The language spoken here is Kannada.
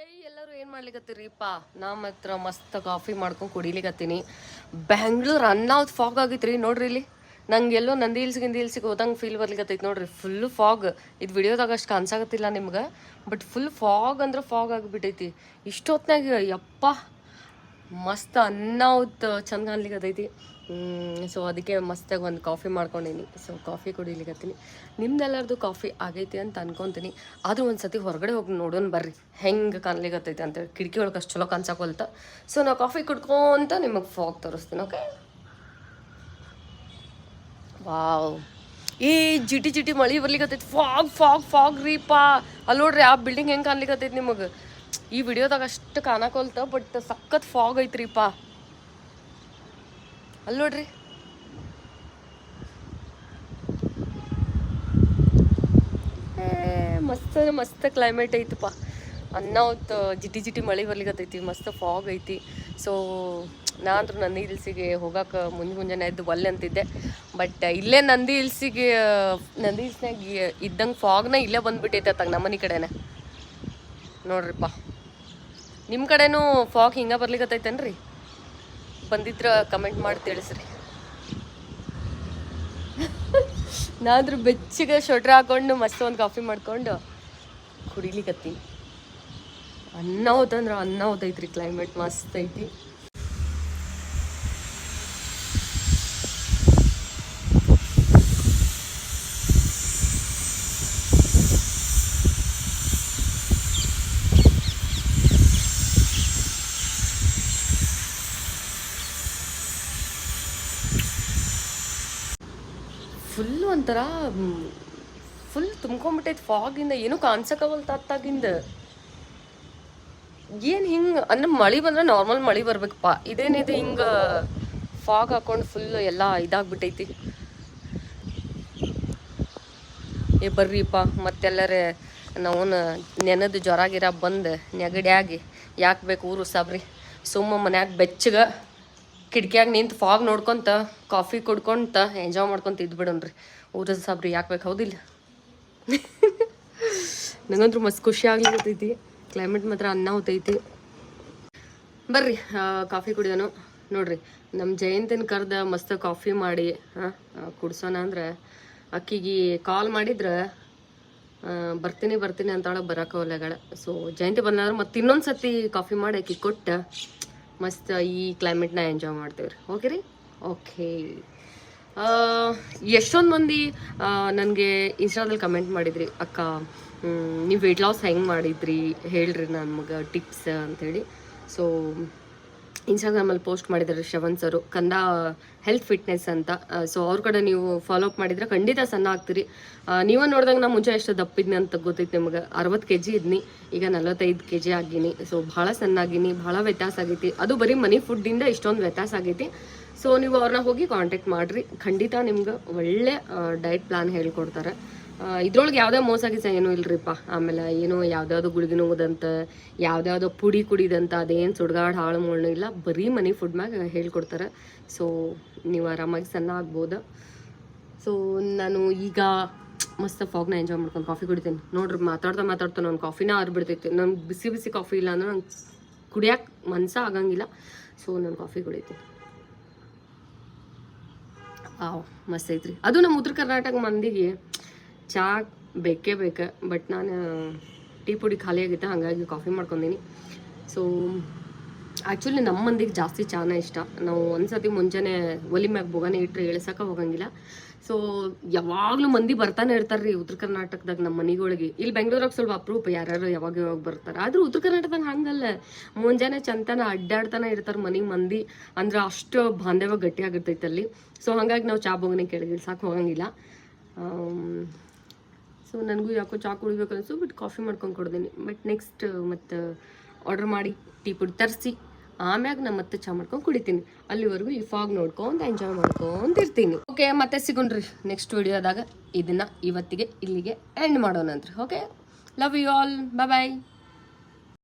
ಏಯ್, ಎಲ್ಲರೂ ಏನು ಮಾಡ್ಲಿಕತ್ತೀರಿಪ್ಪ? ನಾ ಮಾತ್ರ ಮಸ್ತ್ ಕಾಫಿ ಮಾಡ್ಕೊಂಡು ಕುಡಿಲಿಕತ್ತೀನಿ. ಬ್ಯಾಂಗ್ಳೂರ್ ಅನ್ನಾವ್ದು ಫಾಗ್ ಆಗೈತ್ರಿ, ನೋಡ್ರಿ ಇಲ್ಲಿ. ನಂಗೆ ಎಲ್ಲೋ ನಂದಿ ಹಿಲ್ಸ್ ಗಿಂದಿ ಹಿಲ್ಸಿಗೆ ಹೋದಂಗೆ ಫೀಲ್ ಬರ್ಲಿಕತ್ತೈತಿ ನೋಡ್ರಿ. ಫುಲ್ ಫಾಗ್ ಇದು ವಿಡಿಯೋದಾಗ ಅಷ್ಟು ಕಾಣಿಸಾಗತ್ತಿಲ್ಲ ನಿಮ್ಗೆ. ಬಟ್ ಫುಲ್ ಫಾಗ್ ಅಂದ್ರೆ ಫಾಗ್ ಆಗಿಬಿಟ್ಟೈತಿ ಇಷ್ಟೊತ್ನಾಗ ಯಪ್ಪ, ಮಸ್ತ್ ಅನ್ನಾವ್ದು ಚಂದ ಕಾಣ್ಲಿಕತ್ತೈತಿ. ಸೊ ಅದಕ್ಕೆ ಮಸ್ತಾಗಿ ಒಂದು ಕಾಫಿ ಮಾಡ್ಕೊಂಡಿನಿ. ಸೊ ಕಾಫಿ ಕುಡಿಲಿಕತ್ತೀನಿ. ನಿಮ್ದೆಲ್ಲರದು ಕಾಫಿ ಆಗೈತಿ ಅಂತ ಅನ್ಕೊಂತೀನಿ. ಆದರೂ ಒಂದು ಸತಿ ಹೊರಗಡೆ ಹೋಗಿ ನೋಡೋಣ ಬರ್ರಿ. ಹೆಂಗೆ ಕಾಣ್ಲಿಕತ್ತೈತಿ ಅಂತೇಳಿ ಕಿಟಕಿ ಒಳಗೆ ಅಷ್ಟು ಚಲೋ ಕಾಣಿಸಾಕೊಲ್ತ ಸೊ ನಾ ಕಾಫಿ ಕುಡ್ಕೊಂತ ನಿಮಗೆ ಫಾಗ್ ತೋರಿಸ್ತೀನಿ ಓಕೆ ವಾವ್ ಈ ಜಿಟಿ ಜಿಟಿ ಮಳಿ ಬರ್ಲಿಕತ್ತೈತಿ. ಫಾಗ್ ಫಾಗ್ ಫಾಗ್ ರೀಪಾ ಅಲ್ಲಿ ನೋಡ್ರಿ, ಆ ಬಿಲ್ಡಿಂಗ್ ಹೆಂಗೆ ಕಾಣ್ಲಿಕತ್ತೈತಿ ನಿಮಗೆ? ಈ ವಿಡಿಯೋದಾಗ ಅಷ್ಟು ಕಾಣಕೊಲ್ತ ಬಟ್ ಸಖತ್ ಫಾಗ್ ಐತ್ರಿಪಾ ಅಲ್ಲಿ ನೋಡ್ರಿ. ಮಸ್ತ್ ಮಸ್ತ್ ಕ್ಲೈಮೇಟ್ ಐತಪ್ಪ ಅನ್ನಾವತ್ತು ಜಿಟಿ ಜಿಟಿ ಮಳೆ ಬರ್ಲಿಕತ್ತೈತಿ, ಮಸ್ತ್ ಫಾಗ್ ಐತಿ. ಸೊ ನಾನಂತೂ ನಂದಿ ಹಿಲ್ಸಿಗೆ ಹೋಗಕ್ಕೆ ಮುಂಜೆ ಮುಂಜಾನೆ ಎದ್ದು ಒಲ್ಲೆ ಅಂತಿದ್ದೆ. ಬಟ್ ಇಲ್ಲೇ ನಂದಿ ಹಿಲ್ಸಿಗೆ, ನಂದಿ ಹಿಲ್ಸ್ನಾಗ ಇದ್ದಂಗೆ ಫಾಗ್ನ ಇಲ್ಲೇ ಬಂದ್ಬಿಟ್ಟೈತೆ ಅತ್ತಾಗ ನಮ್ಮನೆ ಕಡೆನೆ. ನೋಡ್ರಿಪ್ಪ ನಿಮ್ಮ ಕಡೆನೂ ಫಾಗ್ ಹಿಂಗೆ ಬರ್ಲಿಕತ್ತೈತೇನ್ರಿ? ಬಂದಿದ್ರ ಕಮೆಂಟ್ ಮಾಡಿ ತಿಳಿಸ್ರಿ. ನಾದ್ರೂ ಬೆಚ್ಚಗೆ ಶೊಟ್ರ್ ಹಾಕೊಂಡು ಮಸ್ತ್ ಒಂದು ಕಾಫಿ ಮಾಡ್ಕೊಂಡು ಕುಡಿಲಿಕತ್ತೀನಿ. ಅನ್ನ ಹೋದಂದ್ರೆ ಅನ್ನ ಹೋದೈತ್ರಿ ಕ್ಲೈಮೇಟ್ ಮಸ್ತ್ ಐತಿ ಫುಲ್ ಒಂಥರ ಫುಲ್ ತುಂಬ್ಕೊಂಬಿಟ್ಟೈತೆ. ಫಾಗಿಂದ ಏನೂ ಕಾಣ್ಸಕ್ಕವಲ್ತ ಅತ್ತಾಗಿಂದ ಏನು ಹಿಂಗೆ, ಅಂದ್ರೆ ಮಳೆ ಬಂದ್ರೆ ನಾರ್ಮಲ್ ಮಳೆ ಬರ್ಬೇಕಪ್ಪ. ಇದೇನಿದೆ ಹಿಂಗೆ ಫಾಗ್ ಹಾಕೊಂಡು ಫುಲ್ ಎಲ್ಲ ಇದಾಗ್ಬಿಟ್ಟೈತಿ. ಏ, ಬರ್ರಿಪ್ಪ, ಮತ್ತೆಲ್ಲರೇ ನಾವು ನೆನದು ಜ್ವರ ಗಿರ ಬಂದು ನೆಗಡಿಯಾಗಿ. ಯಾಕೆ ಬೇಕು ಊರು ಸಾಬ್ರಿ. ಸುಮ್ಮ ಮನ್ಯಾಗ ಬೆಚ್ಚಗೆ. ಕಿಟಕಿಯಾಗ ನಿಂತು ಫಾಗ್ ನೋಡ್ಕೊಂತ ಕಾಫಿ ಕುಡ್ಕೊಂತ ಎಂಜಾಯ್ ಮಾಡ್ಕೊಂತ ಇದ್ಬಿಡೋಣ್ರಿ ಊರ ಸಾಬ್ರಿ ಯಾಕೆ ಬೇಕು? ಹೌದಿಲ್ಲ. ನಂಗಂತೂ ಮಸ್ತ್ ಖುಷಿ ಆಗ್ಲಿಕ್ಕೈತಿ ಕ್ಲೈಮೇಟ್ ಮಾತ್ರ ಅನ್ನ ಹೋತೈತಿ ಬರ್ರಿ ಕಾಫಿ ಕುಡಿಯೋನು. ನೋಡ್ರಿ ನಮ್ಮ ಜಯಂತಿನ ಕರ್ದ ಮಸ್ತ್ ಕಾಫಿ ಮಾಡಿ ಹಾಂ ಕುಡ್ಸೋಣ ಅಂದ್ರೆ ಅಕ್ಕಿಗೆ ಕಾಲ್ ಮಾಡಿದ್ರೆ ಬರ್ತೀನಿ ಬರ್ತೀನಿ ಅಂತಾಳೆ ಬರಕ್ಕೆ ಒಲೆಗಳ ಸೊ ಜಯಂತಿ ಬಂದಾದ್ರೆ ಮತ್ತೆ ಇನ್ನೊಂದು ಸತಿ ಕಾಫಿ ಮಾಡಿ ಅಕ್ಕಿ ಕೊಟ್ಟು. ಮಸ್ತ್ ಈ ಕ್ಲೈಮೇಟ್ನ ಎಂಜಾಯ್ ಮಾಡ್ತೀವಿ ರೀ ಓಕೆ ರೀ? ಓಕೆ ಎಷ್ಟೊಂದು ಮಂದಿ ನನಗೆ ಇನ್ಸ್ಟಾದಲ್ಲಿ ಕಮೆಂಟ್ ಮಾಡಿದ್ರಿ, ಅಕ್ಕ ನೀವು ವೆಯ್ಟ್ ಲಾಸ್ ಹೆಂಗೆ ಮಾಡಿದ್ರಿ? ಹೇಳ್ರಿ ನಮ್ಗೆ ಟಿಪ್ಸ್ ಅಂಥೇಳಿ ಸೊ ಇನ್ಸ್ಟಾಗ್ರಾಮಲ್ಲಿ ಪೋಸ್ಟ್ ಮಾಡಿದ್ದಾರೆ ಶ್ರವಣ್ ಸರು. ಕಂದ ಹೆಲ್ತ್ ಫಿಟ್ನೆಸ್ ಅಂತ. ಸೊ ಅವ್ರ ಕಡೆ ನೀವು ಫಾಲೋ ಅಪ್ ಮಾಡಿದ್ರೆ ಖಂಡಿತ ಸಣ್ಣ ಆಗ್ತೀರಿ. ನೀವು ನೋಡಿದಾಗ ನಾ ಮುಂಚೆ ಎಷ್ಟು ದಪ್ಪಿದ್ನಿ ಅಂತ ಗೊತ್ತೈತೆ ನಿಮ್ಗೆ. ಅರವತ್ತು ಕೆ ಜಿ ಇದ್ನಿ. ಈಗ ನಲವತ್ತೈದು ಕೆ ಜಿ ಆಗಿನಿ. ಸೊ ಭಾಳ ಸಣ್ಣ ಆಗಿನಿ, ಭಾಳ ವ್ಯತ್ಯಾಸ ಆಗೈತಿ. ಅದು ಬರೀ ಮನಿ ಫುಡ್ಡಿಂದ ಇಷ್ಟೊಂದು ವ್ಯತ್ಯಾಸ ಆಗೈತಿ. ಸೊ ನೀವು ಅವ್ರನ್ನ ಹೋಗಿ ಕಾಂಟ್ಯಾಕ್ಟ್ ಮಾಡಿರಿ. ಖಂಡಿತ ನಿಮ್ಗೆ ಒಳ್ಳೆ ಡಯಟ್ ಪ್ಲಾನ್ ಹೇಳ್ಕೊಡ್ತಾರೆ. ಇದ್ರೊಳಗೆ ಯಾವುದೇ ಮೋಸ ಗೀಸ ಏನೂ ಇಲ್ರಿಪ್ಪ. ಆಮೇಲೆ ಏನೋ ಯಾವ್ದಾವ್ದು ಗುಳಿಗೆ ನೋವುದಂತ ಯಾವ್ದ್ಯಾವ್ದೋ ಪುಡಿ ಕುಡಿದಂತ, ಅದೇನು ಸುಡ್ಗಾಡು ಹಾಳು ಮುಳ್ಳು ಇಲ್ಲ. ಬರೀ ಮನಿ ಫುಡ್ ಮ್ಯಾಗ ಹೇಳ್ಕೊಡ್ತಾರೆ. ಸೊ ನೀವು ಆರಾಮಾಗಿ ಸಣ್ಣ ಆಗ್ಬೋದು. ಸೊ ನಾನು ಈಗ ಮಸ್ತ್ ಫಾಗ್ನ ಎಂಜಾಯ್ ಮಾಡ್ಕೊಂಡು ಕಾಫಿ ಕುಡಿತೀನಿ. ನೋಡ್ರಿ, ಮಾತಾಡ್ತಾ ಮಾತಾಡ್ತಾ ನಾನು ಕಾಫಿನ ಆರ್ಬಿಡ್ತೈತಿ ನಂಗೆ ಬಿಸಿ ಬಿಸಿ ಕಾಫಿ ಇಲ್ಲ ಅಂದ್ರೆ ನಂಗೆ ಕುಡಿಯೋಕೆ ಮನ್ಸ ಆಗಂಗಿಲ್ಲ. ಸೊ ನಾನು ಕಾಫಿ ಕುಡಿತೀನಿ. ಆ ಮಸ್ತ್ ಐತ್ರಿ. ಅದು ನಮ್ಮ ಉತ್ತರ ಕರ್ನಾಟಕ ಮಂದಿಗೆ ಚಾ ಬೇಕೇ ಬೇಕು ಬಟ್ ನಾನು ಟೀ ಪುಡಿ ಖಾಲಿ ಆಗಿತ್ತು ಹಾಗಾಗಿ ಕಾಫಿ ಮಾಡ್ಕೊಂಡೀನಿ. ಸೊ ಆ್ಯಕ್ಚುಲಿ ನಮ್ಮ ಮಂದಿಗೆ ಜಾಸ್ತಿ ಚಹಾನೇ ಇಷ್ಟ. ನಾವು ಒಂದ್ಸತಿ ಮುಂಜಾನೆ ಒಲಿ ಮ್ಯಾಗ ಬೋಗಾನೆ ಇಟ್ಟರೆ ಇಳಿಸಕ್ಕೆ ಹೋಗಂಗಿಲ್ಲ. ಸೊ ಯಾವಾಗಲೂ ಮಂದಿ ಬರ್ತಾನೆ ಇರ್ತಾರೆ ರೀ ಉತ್ತರ ಕರ್ನಾಟಕದಾಗ ನಮ್ಮ ಮನೆಗಳಿಗೆ. ಇಲ್ಲಿ ಬೆಂಗಳೂರಾಗ ಸ್ವಲ್ಪ ಅಪರೂಪ, ಯಾರ್ಯಾರು ಯಾವಾಗ ಯಾವಾಗ ಬರ್ತಾರೆ. ಆದರೂ ಉತ್ತರ ಕರ್ನಾಟಕದಾಗ ಹಂಗಲ್ಲ. ಮುಂಜಾನೆ ಚಂತನ ಅಡ್ಡಾಡ್ತಾನೆ ಇರ್ತಾರೆ ಮನೆ ಮಂದಿ. ಅಂದ್ರೆ ಅಷ್ಟು ಬಾಂಧವ್ಯ ಗಟ್ಟಿಯಾಗಿರ್ತೈತೆ ಅಲ್ಲಿ ಸೊ ಹಾಗಾಗಿ ನಾವು ಚಾ ಬೋಗನೆ ಕೆಳಗೆ ಸಾಕು ಹೋಗಂಗಿಲ್ಲ ಸೊ ನನಗೂ ಯಾಕೋ ಚಾ ಕುಡಿಬೇಕು ಅನಿಸು ಬಟ್ ಕಾಫಿ ಮಾಡ್ಕೊಂಡು ಕೊಡ್ದೇನೆ. ಬಟ್ ನೆಕ್ಸ್ಟ್ ಮತ್ತು ಆರ್ಡರ್ ಮಾಡಿ ಟೀ ಪುಡಿ ತರಿಸಿ, ಆಮ್ಯಾಗ ನಾ ಮತ್ತೆ ಚಾ ಮಾಡ್ಕೊಂಡು ಕುಡಿತೀನಿ. ಅಲ್ಲಿವರೆಗೂ ಈ ಫಾಗ್ ನೋಡ್ಕೊಂಡು ಎಂಜಾಯ್ ಮಾಡ್ಕೊಂಡು ಇರ್ತೀನಿ. ಓಕೆ ಮತ್ತೆ ಸಿಗೋಣ್ರಿ. ನೆಕ್ಸ್ಟ್ ವಿಡಿಯೋದಾಗ ಇದನ್ನು ಇವತ್ತಿಗೆ ಇಲ್ಲಿಗೆ end ಮಾಡೋಣಂತ್ರಿ. Okay love you all bye bye